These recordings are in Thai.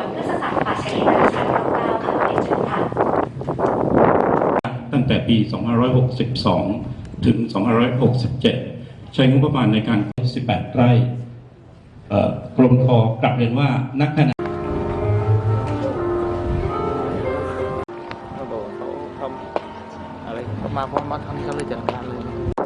ส่วนพฤกษศาสตร์ป่าชายเลนชั้นรอบเก้าค่ะเรียนเชิญค่ะ ตั้งแต่ปี 2562 ถึง 2567 ใช้งบประมาณในการ 18 ไร่กรมทอกลับเรียนว่านักขณะเขาบอกเขาทำอะไรเขามาพร้อมมาทำเขาเลยจัดการเลย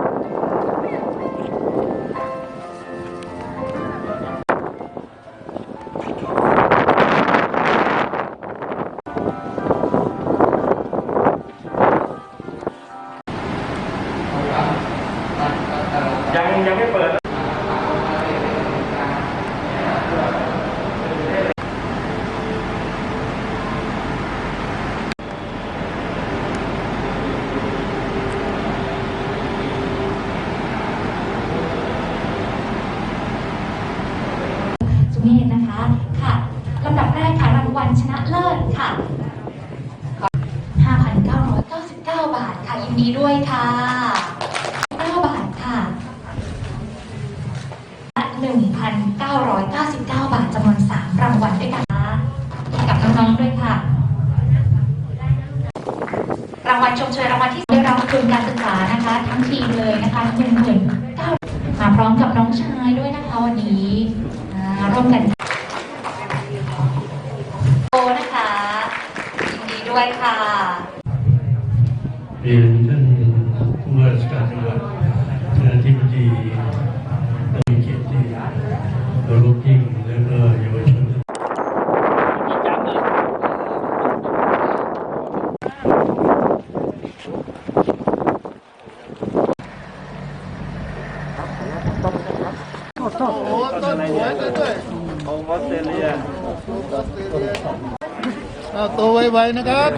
ยังยังไม่เปิดเมธนะคะ ค่ะลำดับแรกค่ะรางวัลชนะเลิศค่ะ 5,999 บาทค่ะยินดีด้วยค่ะ 1,999 บาทจำนวน 3 รางวัลด้วยกันค่ะกับน้องๆด้วยค่ะ รางวัลชมเชยรางวัลที่ได้รับทุนการศึกษานะคะ ทั้งทีมเลยนะคะ1 9 0 0มาพร้อมกับน้องชายด้วยนะคะวันนี้ร่วมกันโอนะคะยินดีด้วยค่ะเรียนท่านผู้ว่าราชการจังหวัดท่านอธิบดีท่านมีเกียรติ ตัวลูกกิ้งแล้วก็เยาวชนโอ้โหต้นสวยเลยด้วยของออสเตรเลียเอาตัวไวๆนะครับ